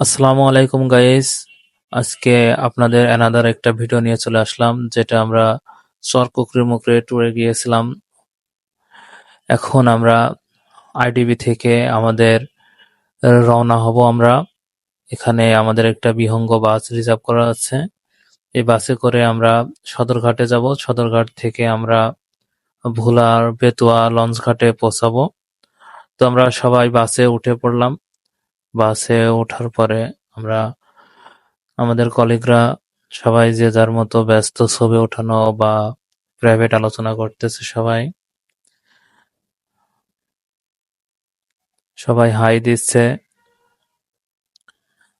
আসসালামু আলাইকুম গাইস আজকে আপনাদের অ্যানাদার একটা ভিডিও নিয়ে চলে আসলাম, যেটা আমরা চরকুকরি মুকরে ট্যুরে গিয়েছিলাম। এখন আমরা আইডিবি থেকে আমাদের রওনা হব আমরা। এখানে আমাদের একটা বিহঙ্গ বাস রিজার্ভ করা আছে। এই বাসে করে আমরা সদরঘাটে যাব। সদরঘাট থেকে আমরা ভোলার বেতুয়া লঞ্চ ঘাটে পৌঁছাবো। তো আমরা সবাই বাসে উঠে পড়লাম। বাসে ওঠার পরে আমরা, আমাদের কলিগরা সবাই যে যার মতো ব্যস্ত ছবি ওঠানো বা প্রাইভেট আলোচনা করতেছে সবাই সবাই হাই দিচ্ছে।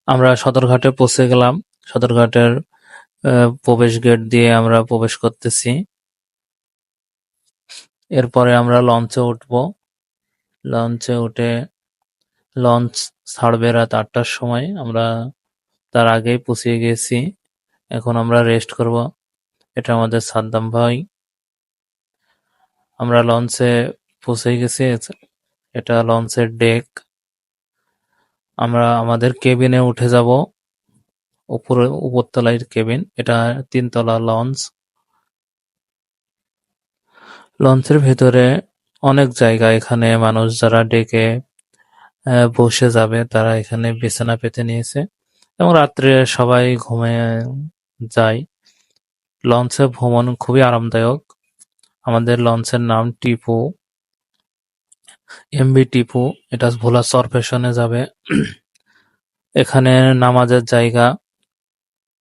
আমরা সদরঘাটে পৌঁছে গেলাম। সদরঘাটের প্রবেশ গেট দিয়ে আমরা প্রবেশ করতেছি। এরপরে আমরা লঞ্চে উঠবো। লঞ্চে উঠে লঞ্চ ছাড়বে রাত আটটার সময়। আমরা তার আগেই পৌঁছে গেছি। এখন আমরা রেস্ট করব। এটা আমাদের সাদ্দাম ভাই। আমরা লঞ্চে পৌঁছে গেছি। এটা লঞ্চের ডেক। আমরা আমাদের কেবিনে উঠে যাব। উপরে উপরতলায় কেবিন। এটা তিনতলা লঞ্চ। লঞ্চের ভেতরে অনেক জায়গা। এখানে মানুষ যারা ডেকে বসে যাবে। তারা এখানে বিছানা পেতে নিয়েছে এবং রাত্রে সবাই ঘুমিয়ে যায়। লঞ্চে ভ্রমণ খুবই আরামদায়ক। আমাদের লঞ্চের নাম টিপু এমবি টিপু। এটা ভোলা সরফেশনে যাবে। এখানে নামাজের জায়গা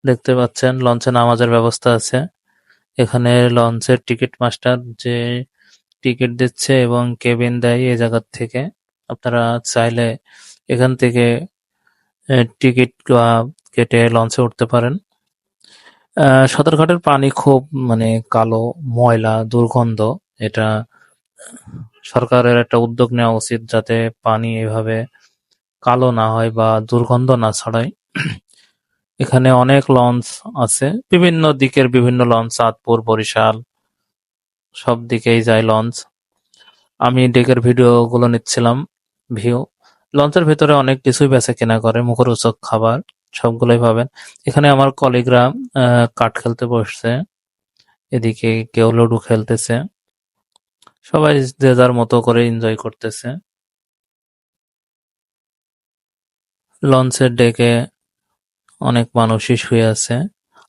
দেখতে পাচ্ছেন। লঞ্চে নামাজের ব্যবস্থা আছে। এখানে লঞ্চের টিকিট মাস্টার যে টিকিট দিচ্ছে এবং কেবিন দেয় এই জায়গার থেকে। আপনারা চাইলে এখান থেকে টিকিট কেটে লঞ্চে উঠতে পারেন। সদরঘাটের পানি খুব মানে কালো, ময়লা, দুর্গন্ধ, এটা সরকারের একটা উদ্যোগ নেওয়া উচিত যাতে পানি এভাবে কালো না হয় বা দুর্গন্ধ না ছড়ায়। এখানে অনেক লঞ্চ আছে, বিভিন্ন দিকের বিভিন্ন লঞ্চ, চাঁদপুর, বরিশাল, সব দিকেই যায় লঞ্চ। আমি ডেকের ভিডিও গুলো নিচ্ছিলাম। ভিউ। লঞ্চের ভিতরে অনেক কিছুই বেচা কেনা করে, মুখরোচক খাবার, সবগুলোই পাবেন। এখানে আমার কলিগরা কাঠ খেলতে বসছে। এদিকে কেউ লুডো খেলতেছে। সবাই যে যার মতো করে এনজয় করতেছে। লঞ্চের ডেকে অনেক মানুষই শুয়ে আছে।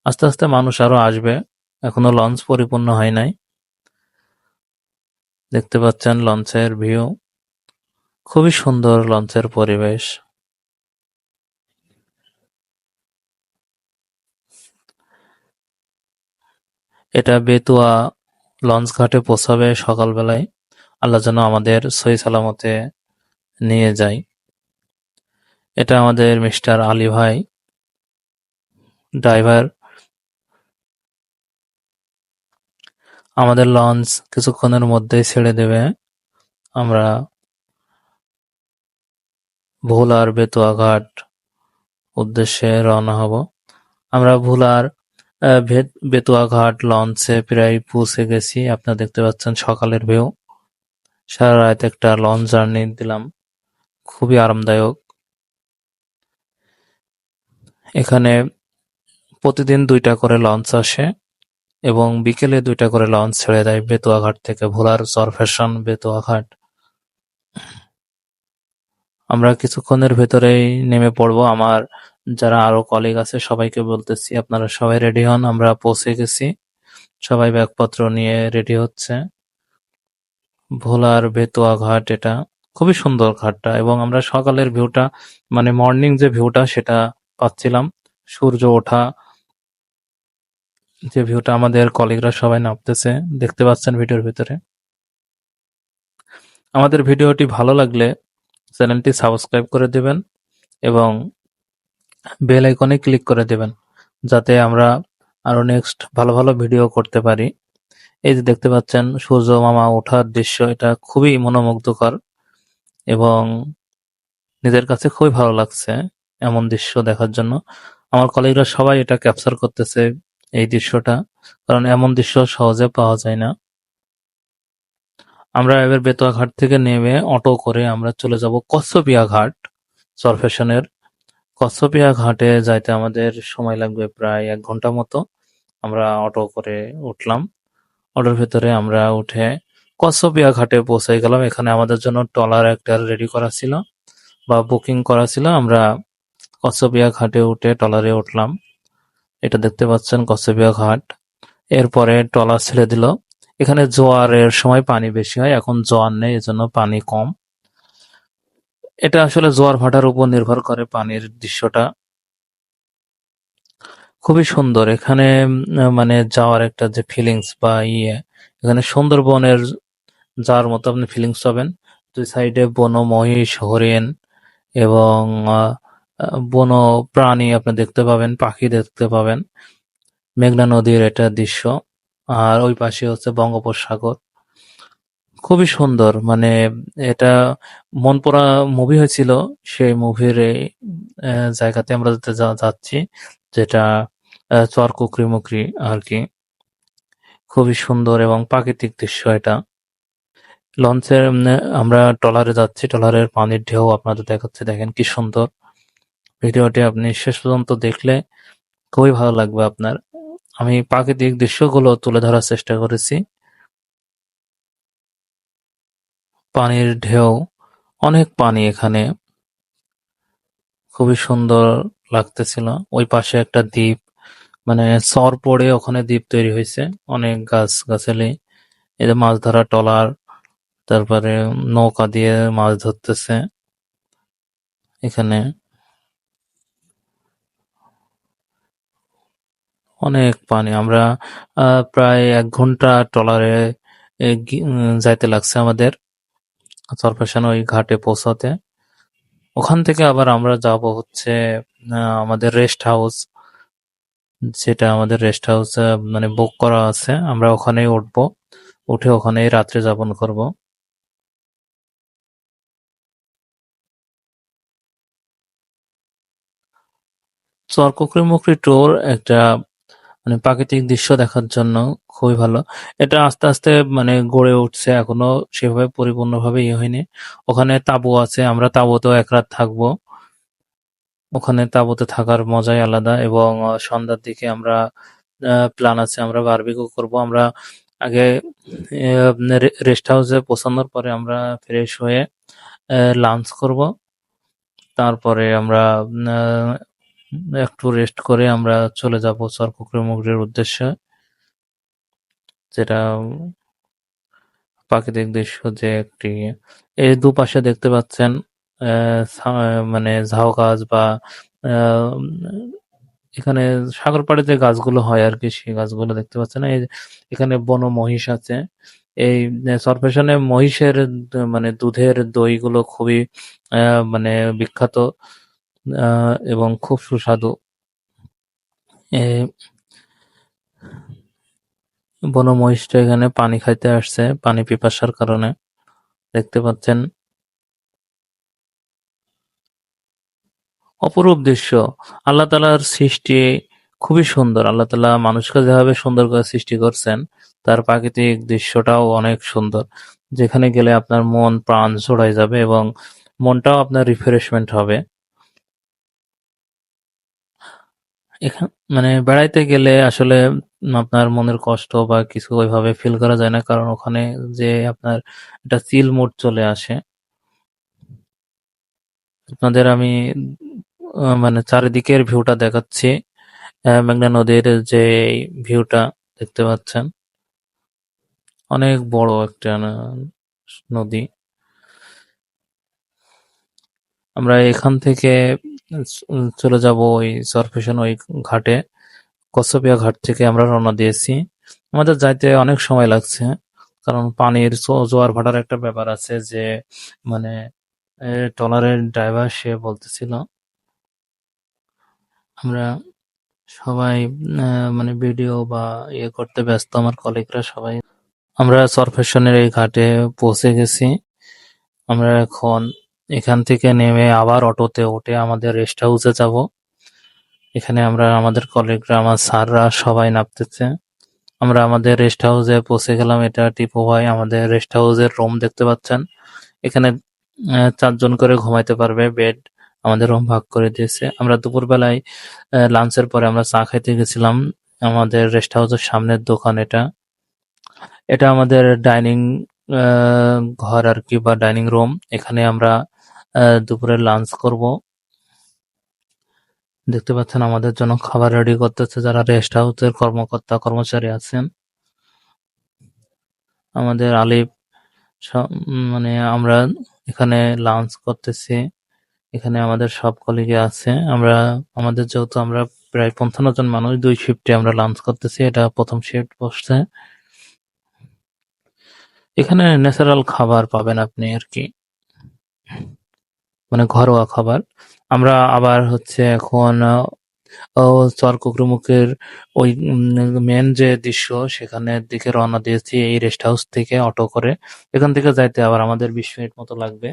আস্তে আস্তে মানুষ আরও আসবে। এখনও লঞ্চ পরিপূর্ণ হয় নাই। দেখতে পাচ্ছেন লঞ্চের ভিউ। খুবই সুন্দর লঞ্চের পরিবেশ। এটা বেতুয়া লঞ্চ ঘাটে পৌঁছাবে সকালবেলায়। আল্লাহ যেন আমাদের সহি সালামতে নিয়ে যায়। এটা আমাদের মিস্টার আলী ভাই, ড্রাইভার। আমাদের লঞ্চ কিছুক্ষণের মধ্যেই ছেড়ে দেবে। আমরা ভোলার বেতুয়া ঘাট উদ্দেশ্যে রওনা হব। আমরা ভোলার আহ, ভে- বেতুয়া ঘাট লঞ্চে প্রায় পৌঁছে গেছি। আপনারা দেখতে পাচ্ছেন সকালের ভিউ। সারা রাত একটা লঞ্চ জার্নি দিলাম। খুবই আরামদায়ক। এখানে প্রতিদিন দুইটা করে লঞ্চ আসে এবং বিকেলে দুইটা করে লঞ্চ ছেড়ে দেয় বেতুয়া ঘাট থেকে। ভোলার চরফ্যাশন বেতুয়া ঘাট আমরা কিছুক্ষণের ভেতরেই নেমে পড়ব। আমার যারা আরও কলিগ আছে, সবাইকে বলতেছি, আপনারা সবাই রেডি হন? আমরা পৌঁছে গেছি। সবাই ব্যাগপত্র নিয়ে রেডি হচ্ছে। ভোলার বেতুয়া ঘাট এটা খুবই সুন্দর ঘাটটা এবং আমরা সকালের ভিউটা মানে মর্নিং যে ভিউটা সেটা পাচ্ছিলাম। সূর্য ওঠা যে ভিউটা আমাদের কলিগরা সবাই নামতেছে, দেখতে পাচ্ছেন ভিডিওর ভিতরে। আমাদের ভিডিওটি ভালো লাগলে চ্যানেলটি সাবস্ক্রাইব করে দেবেন এবং বেল আইকনে ক্লিক করে দেবেন, যাতে আমরা আরও নেক্সট ভালো ভালো ভিডিও করতে পারি। এই যে দেখতে পাচ্ছেন, সূর্য মামা ওঠার দৃশ্য, এটা খুবই মনোমুগ্ধকর এবং নিজের কাছে খুবই ভালো লাগছে এমন দৃশ্য দেখার জন্য। আমার কলিগরা সবাই এটা ক্যাপচার করতেছে এই দৃশ্যটা, কারণ এমন দৃশ্য সহজে পাওয়া যায় না। আমরা এবার বেতুয়া ঘাট থেকে নেমে অটো করে আমরা চলে যাব কচ্ছপিয়া ঘাট, সরফেশনের। কচ্ছপিয়া ঘাটে যাইতে আমাদের সময় লাগবে প্রায় এক ঘণ্টা মতো। আমরা অটো করে উঠলাম। অটোর ভেতরে আমরা উঠে কচ্ছপিয়া ঘাটে পৌঁছে গেলাম। এখানে আমাদের জন্য ট্রলার একটা রেডি করা ছিল বা বুকিং করা ছিল। আমরা কচ্ছপিয়া ঘাটে উঠে ট্রলারে উঠলাম। এটা দেখতে পাচ্ছেন কচ্ছপিয়া ঘাট। এরপরে ট্রলার ছেড়ে দিল। এখানে জোয়ারের সময় পানি বেশি হয়, এখন জোয়ার নেই, এজন্য পানি কম। এটা আসলে জোয়ার ভাটার উপর নির্ভর করে পানির দৃশ্যটা। খুবই সুন্দর, এখানে মানে যাওয়ার একটা যে ফিলিংস বা ইয়ে এখানে সুন্দরবনের যাওয়ার মতো আপনি ফিলিংস পাবেন। দুই সাইডে বন, মহিষ, হরিণ এবং বন প্রাণী আপনি দেখতে পাবেন, পাখি দেখতে পাবেন। মেঘনা নদীর এটা দৃশ্য। আর ওই পাশে হচ্ছে বঙ্গোপসাগর। খুবই সুন্দর মানে এটা মন পড়া মুভি হয়েছিল সেই মুভির জায়গাতে আমরা যাচ্ছি যেটা আহ, চরকুকরি মুকরি আর কি। খুবই সুন্দর এবং প্রাকৃতিক দৃশ্য এটা। লঞ্চের আমরা ট্রলারে যাচ্ছি ট্রলারের পানির ঢেউ আপনাদের দেখাচ্ছে দেখেন কি সুন্দর। ভিডিওটি আপনি শেষ পর্যন্ত দেখলে খুবই ভালো লাগবে আপনার। আমি প্রাকৃতিক দৃশ্যগুলো তুলে ধরার চেষ্টা করেছি। পানির ঢেউ, অনেক পানি এখানে। খুবই সুন্দর লাগতেছিল। ওই পাশে একটা দ্বীপ মানে সর পড়ে ওখানে দ্বীপ তৈরি হয়েছে। অনেক গাছ, গাছালি। এই যে মাছ ধরা ট্রলার তারপরে নৌকা দিয়ে মাছ ধরতেছে এখানে। অনেক পানি। আমরা প্রায় এক ঘণ্টা ট্রলারে যাইতে লাগছে আমাদের চরফেশন ওই ঘাটে পৌঁছাতে। ওখান থেকে আবার আমরা যাব হচ্ছে আমাদের রেস্ট হাউস। যেটা আমাদের রেস্ট হাউস মানে বুক করা আছে। আমরা ওখানেই উঠবো। উঠে ওখানেই রাত্রে যাপন করব। চরকুকরি মুকরি ট্যুর একটা মানে প্রাকৃতিক দৃশ্য দেখার জন্য খুবই ভালো। এটা আস্তে আস্তে মানে গড়ে উঠছে, এখনও সেভাবে পরিপূর্ণভাবে ইয়ে হয়নি। ওখানে তাঁবু আছে, আমরা তাঁবুতেও এক রাত থাকব। ওখানে তাঁবুতে থাকার মজাই আলাদা এবং সন্ধ্যার দিকে আমরা প্ল্যান আছে, আমরা বারবিকিউ করব। আমরা আগে রেস্ট হাউসে পৌঁছানোর পরে আমরা ফ্রেশ হয়ে লাঞ্চ করব। তারপরে আমরা একটু রেস্ট করে আমরা চলে যাব মুগরির উদ্দেশ্যে, যেটা প্রাকৃতিক দৃশ্য যে একটি এই দুপাশে দেখতে পাচ্ছেন মানে ঝাউ গাছ বা এখানে সাগর পাড়ে যে গাছগুলো হয় আর কি, সেই গাছগুলো দেখতে পাচ্ছেন। এই এখানে বন মহিষ আছে। এই সরফেশনে মহিষের মানে দুধের দইগুলো খুবই মানে বিখ্যাত। এবং খুব সুস্বাদু। বন মহিষটা এখানে পানি খাইতে আসছে, পানি পিপাসার কারণে। দেখতে পাচ্ছেন, অপরূপ দৃশ্য। আল্লাহ তালার সৃষ্টি খুবই সুন্দর। আল্লাহ তালা মানুষকে যেভাবে সুন্দর করে সৃষ্টি করছেন, তার প্রাকৃতিক দৃশ্যটাও অনেক সুন্দর। যেখানে গেলে আপনার মন, প্রাণ জোড়ায় যাবে এবং মনটাও আপনার রিফ্রেশমেন্ট হবে। এখান মানে বেড়াইতে গেলে আসলে আপনার মনের কষ্ট বা কিছু ওইভাবে ফিল করা যায় না, কারণ ওখানে যে আপনার একটা চিল মুড চলে আসে। আপনাদের আমি মানে চারিদিকের ভিউটা দেখাচ্ছি। মেঘনা নদীর যে ভিউটা দেখতে পাচ্ছেন। অনেক বড় একটা নদী। আমরা এখান থেকে চলে যাব ওই সরফেশন ওই ঘাটে। কচ্ছপিয়া ঘাট থেকে আমরা রওনা দিয়েছি। আমাদের যাইতে অনেক সময় লাগছে, কারণ পানির জোয়ার ভাটার একটা ব্যাপার আছে যে মানে ট্রলারের ড্রাইভার সে বলতেছিল, আমরা সবাই মানে ভিডিও বা ইয়ে করতে ব্যস্ত, আমার কলিগরা সবাই। আমরা সরফেশনের এই ঘাটে পৌঁছে গেছি। আমরা এখন এখান থেকে নেমে আবার অটোতে উঠে আমাদের রেস্ট হাউসে যাব। এখানে আমরা, আমাদের কলিগরা আমার স্যাররা সবাই নামতেছে। আমরা আমাদের রেস্ট হাউসে পৌঁছে গেলাম। এটা টিপো ভাই আমাদের রেস্ট হাউসের রুম দেখতে পাচ্ছেন। এখানে চারজন করে ঘুমাইতে পারবে। বেড আমাদের রুম ভাগ করে দিয়েছে। আমরা দুপুরবেলায় লাঞ্চের পরে আমরা চা খাইতে গেছিলাম। আমাদের রেস্ট হাউসের সামনের দোকান এটা। এটা আমাদের ডাইনিং ঘর আর কি বা ডাইনিং রুম এখানে আমরা দুপুরে লাঞ্চ করব। দেখতে পাচ্ছেন আমাদের জন্য খাবার রেডি করতেছে, যারা রেস্ট হাউসের কর্মকর্তা, কর্মচারী আছেন। আমাদের আলিফ মানে আমরা এখানে লাঞ্চ করতেছি। এখানে আমাদের সব কলিগে আছে। আমরা, আমাদের যেহেতু আমরা প্রায় পঞ্চান্ন জন মানুষ, দুই শিফটে আমরা লাঞ্চ করতেছি। এটা প্রথম শিফট বসছে। এখানে ন্যাচারাল খাবার পাবেন আপনি আর কি। মানে ঘরোয়া খাবার। আমরা আবার হচ্ছে এখন চরকুকরুমুখের ওই মেন যে দৃশ্য সেখানের দিকে রওনা দিয়েছি এই রেস্ট হাউস থেকে অটো করে। এখান থেকে যাইতে আবার আমাদের বিশ মিনিট মতো লাগবে।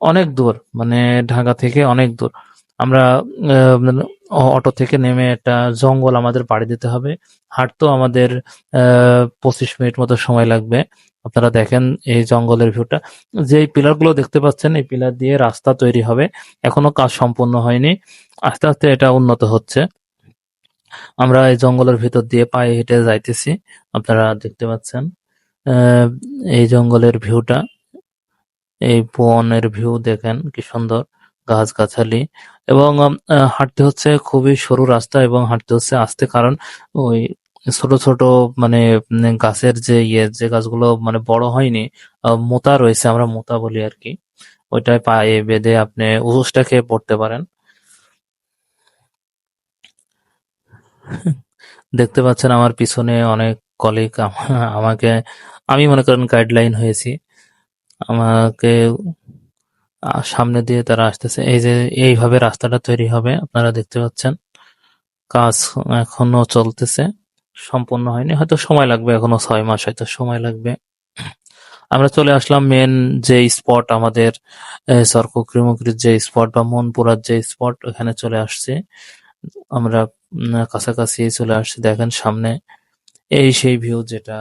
অনেক দূর মানে ঢাকা থেকে অনেক দূর। আমরা অটো থেকে নেমে একটা জঙ্গল আমাদের পাড়ি দিতে হবে। হাঁটতেও আমাদের পঁচিশ মিনিট মতো সময় লাগবে। আপনারা দেখেন এই জঙ্গলের ভিউটা। যে পিলারগুলো দেখতে পাচ্ছেন, এই পিলার দিয়ে রাস্তা তৈরি হবে। এখনও কাজ সম্পূর্ণ হয়নি। আস্তে আস্তে এটা উন্নত হচ্ছে। আমরা এই জঙ্গলের ভিতর দিয়ে পায়ে হেঁটে যাইতেছি। আপনারা দেখতে পাচ্ছেন এই জঙ্গলের ভিউটা। এই বনের ভিউ দেখেন, কি সুন্দর গাছ গাছালি এবং হাঁটতে হচ্ছে খুবই সরু রাস্তা এবং হাঁটতে হচ্ছে আস্তে, কারণ ওই ছোট ছোট মানে গাছের যে ইয়ে যে গাছগুলো মানে বড় হয়নি মোতা রয়েছে আমরা মোতা বলি আর কি। ওইটায় পায়ে বেঁধে আপনি উসটা খেয়ে পড়তে পারেন। দেখতে পাচ্ছেন আমার পিছনে অনেক কলিগ আমাকে, আমি মনে করেন গাইডলাইন হয়েছি। আমাকে সামনে দিয়ে তারা আসতেছে। এই যে, এইভাবে রাস্তাটা তৈরি হবে, আপনারা দেখতে পাচ্ছেন। কাজ এখনও চলতেছে। সম্পূর্ণ হয়নি। হয়তো সময় লাগবে এখনও ছয় মাস, হয়তো সময় লাগবে। আমরা চলে আসলাম মেন যে স্পট আমাদের সর্কক্রিমুক্রির যে স্পট বা মনপুরার যে স্পট ওখানে চলে আসছে। আমরা কাছাকাছি চলে আসছি। দেখেন সামনে এই সেই ভিউ যেটা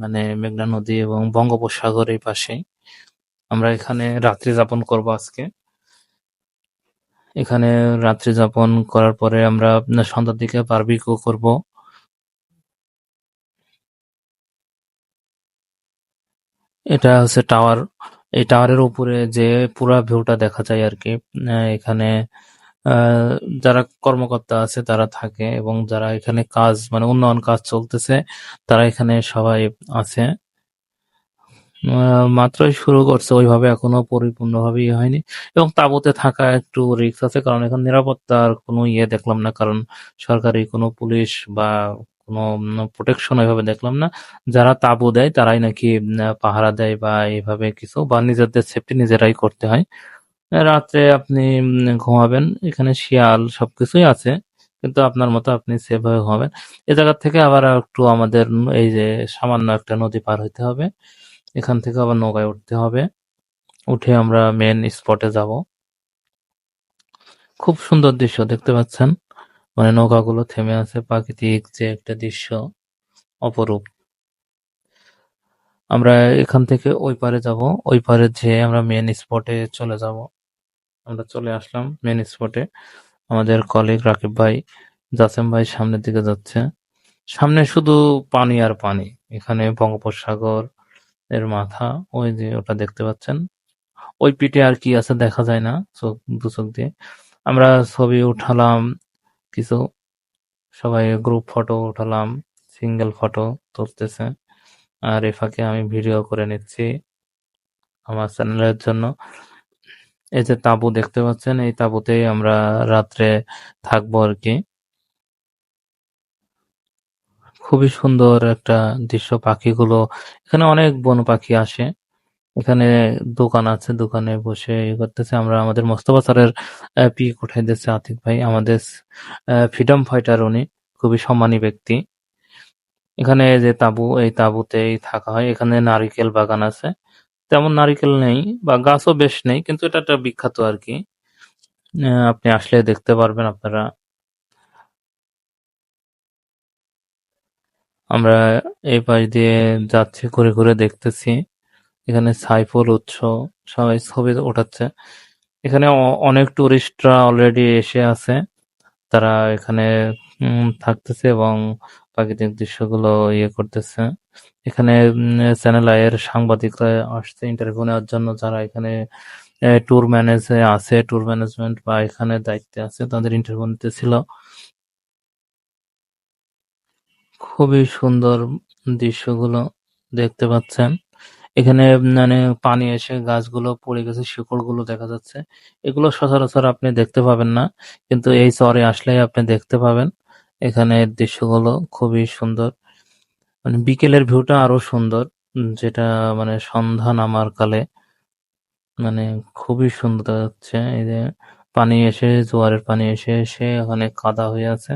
মানে মেঘনা নদী এবং বঙ্গোপসাগর এই পাশে আমরা এখানে রাত্রি যাপন করব আজকে। এখানে রাত্রি যাপন করার পরে আমরা সন্ধ্যার দিকে বারবিকিউ করব। এটা হচ্ছে টাওয়ার। এই টাওয়ারের উপরে যে পুরা ভিউটা দেখা যায় আর কি এখানে আহ, যারা কর্মকর্তা আছে তারা থাকে এবং যারা এখানে কাজ মানে উন্নয়ন কাজ চলতেছে তারা এখানে সবাই আছে। মাত্রই শুরু করছে ওইভাবে এখনও পরিপূর্ণভাবে ইয়ে হয়নি। এবং তাঁবুতে থাকা একটু রিস্ক আছে কারণ এখন নিরাপত্তার কোনো ইয়ে দেখলাম না কারণ সরকারি কোনো পুলিশ বা কোনো প্রোটেকশন ওইভাবে দেখলাম না। যারা তাঁবু দেয়, তারাই নাকি পাহারা দেয় বা এইভাবে কিছু বা নিজেদের সেফটি নিজেরাই করতে হয়। রাত্রে আপনি ঘুমাবেন, এখানে শিয়াল সবকিছুই আছে, কিন্তু আপনার মতো আপনি সেফ ভাবে ঘুমাবেন। এ জায়গা থেকে আবার একটু আমাদের এই যে সামান্য একটা নদী পার হইতে হবে। এখান থেকে আবার নৌকায় উঠতে হবে। উঠে আমরা মেন স্পটে যাব। খুব সুন্দর দৃশ্য দেখতে পাচ্ছেন। মানে নৌকাগুলো থেমে আছে প্রাকৃতিক যে একটা দৃশ্য অপরূপ। আমরা এখান থেকে ওই পারে যাব, ওই পারে যেয়ে আমরা মেন স্পটে চলে যাব। আমরা চলে আসলাম মেন স্পটে আমাদের কলিগ রাকিব ভাই জাসেম ভাই সামনের দিকে যাচ্ছে। সামনে শুধু পানি আর পানি। এখানে বঙ্গোপসাগর এর মাথা, ওই যে ওটা দেখতে পাচ্ছেন। ওই পিঠে আর কি আছে দেখা যায় না, চোখ দু চোখ দিয়ে। আমরা ছবি উঠালাম কিছু। সবাই গ্রুপ ফটো উঠালাম সিঙ্গেল ফটো তুলতেছে। আর এ ফাঁকে আমি ভিডিও করে নিচ্ছি আমার চ্যানেলের জন্য। এই যে তাঁবু দেখতে পাচ্ছেন, এই তাঁবুতেই আমরা রাত্রে থাকব আর কি। খুবই সুন্দর একটা দৃশ্য পাখিগুলো। এখানে অনেক বন পাখি আসে। এখানে দোকান আছে, দোকানে বসে ইয়ে করতেছে। আমরা আমাদের মোস্তফা স্যারের পিক উঠাই দিচ্ছে আতিক ভাই, আমাদের ফ্রিডম ফাইটার উনি। খুবই সম্মানী ব্যক্তি। এখানে যে তাঁবু, এই তাঁবুতেই থাকা হয়। এখানে নারিকেল বাগান আছে। তেমন নারিকেল নেই বা গাছও বেশ নেই, কিন্তু এটা একটা বিখ্যাত আর কি। আপনি আসলে দেখতে পারবেন আপনারা। আমরা এই পাশ দিয়ে যাচ্ছি, ঘুরে ঘুরে দেখতেছি। এখানে সাইফুল উৎস সবাই ছবি ওঠাচ্ছে। এখানে অনেক টুরিস্টরা অলরেডি এসে আছে। তারা এখানে থাকতেছে এবং প্রাকৃতিক দৃশ্যগুলো ইয়ে করতেছে। এখানে চ্যানেল আইয়ের সাংবাদিকরা আসছে ইন্টারভিউ নেওয়ার জন্য। যারা এখানে ট্যুর ম্যানেজে আছে ট্যুর ম্যানেজমেন্ট বা এখানে দায়িত্বে আছে, তাদের ইন্টারভিউ নিতে ছিল খুবই সুন্দর দৃশ্যগুলো দেখতে পাচ্ছেন। এখানে মানে পানি এসে গাছগুলো পড়ে গেছে, শিকড়গুলো দেখা যাচ্ছে। এগুলো সচরাচর আপনি দেখতে পাবেন না, কিন্তু এই চরে আসলেই আপনি দেখতে পাবেন। এখানে দৃশ্যগুলো খুবই সুন্দর। মানে বিকেলের ভিউটা আরও সুন্দর যেটা মানে সন্ধ্যা নামার কালে মানে খুবই সুন্দর হচ্ছে এই যে পানি এসে, জোয়ারের পানি এসে এসে ওখানে কাদা হয়ে আছে।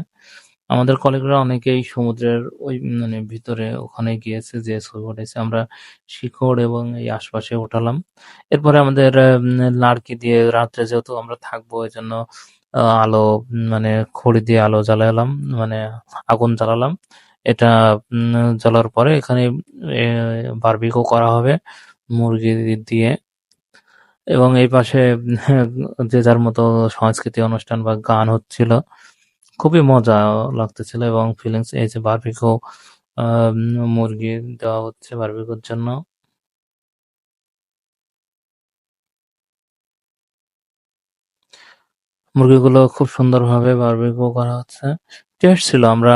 আমাদের কলিগরা অনেকেই সমুদ্রের ওই মানে ভিতরে ওখানে গিয়েছে যে ছবি উঠেছে আমরা শিকড় এবং এই আশপাশে উঠালাম। এরপরে আমাদের লাড়কি দিয়ে রাত্রে যেহেতু আমরা থাকব এই জন্য আলো মানে খড়ি দিয়ে আলো জ্বালালাম মানে আগুন জ্বালালাম। এটা উম, জ্বালার পরে এখানে বারবিকিউ করা হবে মুরগি দিয়ে। এবং এই পাশে যে যার মতো সংস্কৃতি অনুষ্ঠান বা গান হচ্ছিল খুবই মজা লাগতেছিল এবং ফিলিংস এই যে বারবিকিউ মুরগি দেওয়া হচ্ছে বারবিকিউর জন্য। মুরগিগুলো খুব সুন্দরভাবে বারবিকিউ করা হচ্ছে। টেস্ট ছিল, আমরা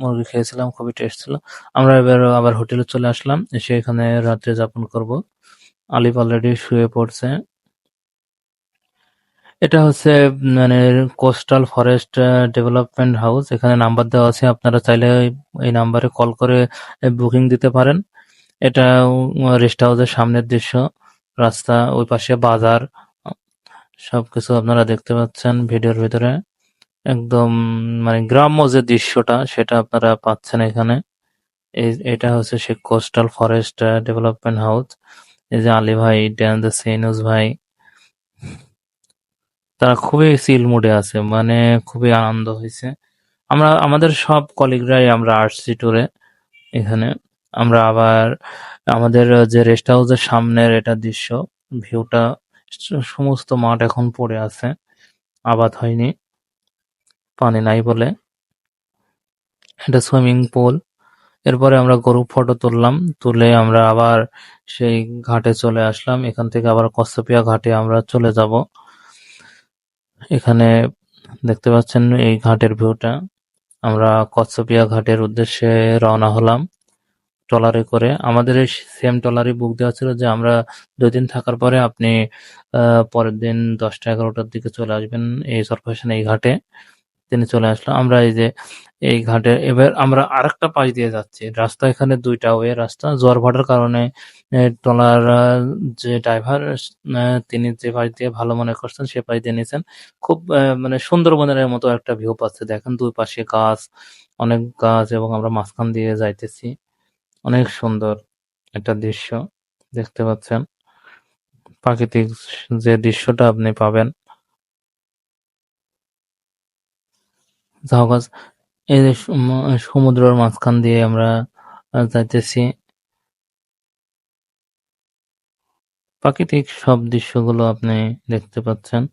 মুরগি খেয়েছিলাম, খুবই টেস্ট ছিল। আমরা এবার, আবার হোটেলে চলে আসলাম, এসে এখানে রাত্রে যাপন করব। আলিফ অলরেডি শুয়ে পড়ছে। এটা হচ্ছে মানে কোস্টাল ফরেস্ট ডেভেলপমেন্ট হাউস এখানে নাম্বার দেওয়া আছে, আপনারা চাইলে এই নাম্বারে কল করে বুকিং দিতে পারেন। এটা রেস্ট হাউসের সামনের দৃশ্য। রাস্তা, ওই পাশে বাজার। সবকিছু আপনারা দেখতে পাচ্ছেন ভিডিওর ভিতরে। একদম মানে গ্রাম্য যে দৃশ্যটা, সেটা আপনারা পাচ্ছেন এখানে। এটা হচ্ছে সে কোস্টাল ফরেস্ট ডেভেলপমেন্ট হাউস এই যে আলী ভাই ড্যান দ্য সেনুস ভাই। তারা খুবই চিল মুডে আছে মানে খুবই আনন্দ হয়েছে। আমরা, আমাদের সব কলিগরাই আমরা আসছি ট্যুরে এখানে। আমরা আবার আমাদের যে রেস্ট হাউসের সামনের এটা দৃশ্য ভিউটা সমস্ত মাঠ এখন পড়ে আছে। আবাদ হয়নি, পানি নাই বলে। এটা সুইমিং পুল এরপরে আমরা গরু ফটো তুললাম, তুলে আমরা আবার সেই ঘাটে চলে আসলাম। এখান থেকে আবার কচ্ছপিয়া ঘাটে আমরা চলে যাব। এখানে দেখতে পাচ্ছেন এই ঘাটের ভিউটা। আমরা কচ্ছপিয়া ঘাটের উদ্দেশ্যে রওনা হলাম ট্রলারে করে। আমাদের এই সেম ট্রলারই বুক দেওয়া ছিল যে আমরা দুই দিন থাকার পরে আপনি পরের দিন দশটা এগারোটার দিকে চলে আসবেন এই সরফেশন এই ঘাটে। তিনি চলে আসলো। আমরা এই যে, এই ঘাটে, এবার আমরা আরেকটা পাশ দিয়ে যাচ্ছি। রাস্তা এখানে দুইটা ওয়ে রাস্তা। জোয়ার ভাটার কারণে ট্রলার যে ড্রাইভার তিনি যে পাশ দিয়ে ভালো মনে করছেন, সে পাশ দিয়ে নিয়েছেন খুব মানে সুন্দরবনের মতো একটা ভিউ পাচ্ছে। দেখেন দুই পাশে গাছ, অনেক গাছ এবং আমরা মাঝখান দিয়ে যাইতেছি। অনেক সুন্দর একটা দৃশ্য দেখতে পাচ্ছেন। প্রাকৃতিক যে দৃশ্যটা আপনি পাবেন। ঝাউগাছ, এই যে সম- সমুদ্রের মাঝখান দিয়ে আমরা যাইতেছি। প্রাকৃতিক সব দৃশ্যগুলো আপনি দেখতে পাচ্ছেন।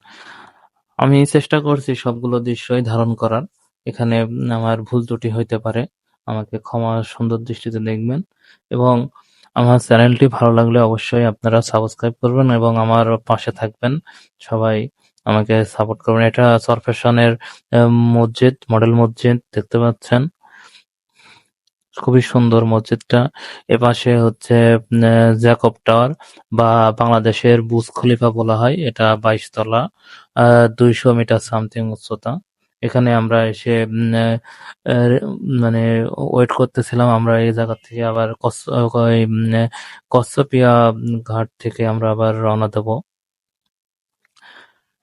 আমি চেষ্টা করছি সবগুলো দৃশ্যই ধারণ করার। এখানে আমার ভুল ত্রুটি হইতে পারে। আমাকে ক্ষমা সুন্দর দৃষ্টিতে দেখবেন। এবং আমার চ্যানেলটি ভালো লাগলে অবশ্যই আপনারা সাবস্ক্রাইব করবেন এবং আমার পাশে থাকবেন। সবাই আমাকে সাপোর্ট করবেন। এটা সরফেশনের মসজিদ মডেল মসজিদ, দেখতে পাচ্ছেন? খুবই সুন্দর মসজিদটা। এপাশে হচ্ছে জ্যাকব টাওয়ার বা বাংলাদেশের বুর্জ খলিফা বলা হয়। এটা বাইশ তলা দুইশো মিটার সামথিং উচ্চতা। এখানে আমরা এসে মানে ওয়েট করতেছিলাম। আমরা এই জায়গা থেকে আবার কচ্ছপিয়া ঘাট থেকে আমরা আবার রওনা দেব।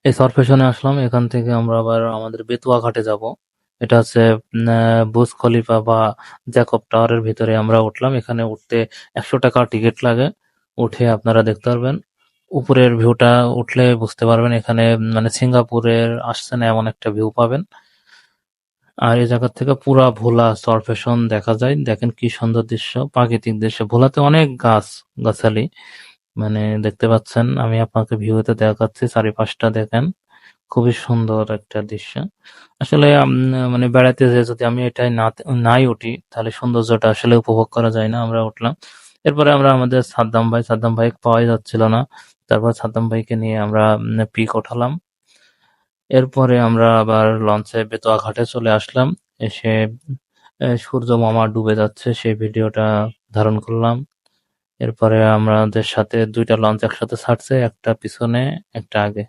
এই সরফেশনে আসলাম, এখান থেকে আমরা আবার আমাদের বেতুয়া ঘাটে যাব। এটা হচ্ছে বুর্জ খলিফা বা জ্যাকব টাওয়ারের ভিতরে আমরা উঠলাম। এখানে উঠতে একশো টাকা টিকিট লাগে। উঠে আপনারা দেখতে পারবেন, উপরের ভিউটা উঠলে বুঝতে পারবেন এখানে মানে সিঙ্গাপুরের আসছেন এমন একটা ভিউ পাবেন। আর এই জায়গা থেকে পুরা ভোলা সরফেশন দেখা যায়। দেখেন কি সুন্দর দৃশ্য, প্রাকৃতিক দৃশ্য। ভোলাতে অনেক গাছ, গাছালি। মানে দেখতে পাচ্ছেন, আমি আপনাকে ভিউতে দেখাচ্ছি চারিপাশটা দেখেন। খুবই সুন্দর একটা দৃশ্য। আসলে মানে বেড়াতে যেয়ে যদি আমি এটাই নাই উঠি, তাহলে সৌন্দর্যটা আসলে উপভোগ করা যায় না, আমরা উঠলাম। এরপরে আমরা আমাদের সাদ্দাম ভাই সাদ্দাম ভাই পাওয়াই যাচ্ছিল না। তারপর সাদ্দাম ভাইকে নিয়ে আমরা পিক ওঠালাম। এরপরে আমরা আবার লঞ্চে বেতোয়া ঘাটে চলে আসলাম। এসে সূর্য মামা ডুবে যাচ্ছে, সেই ভিডিওটা ধারণ করলাম। এরপরে আমাদের সাথে দুইটা লঞ্চ একসাথে ছাড়ছে একটা পিছনে একটা আগে।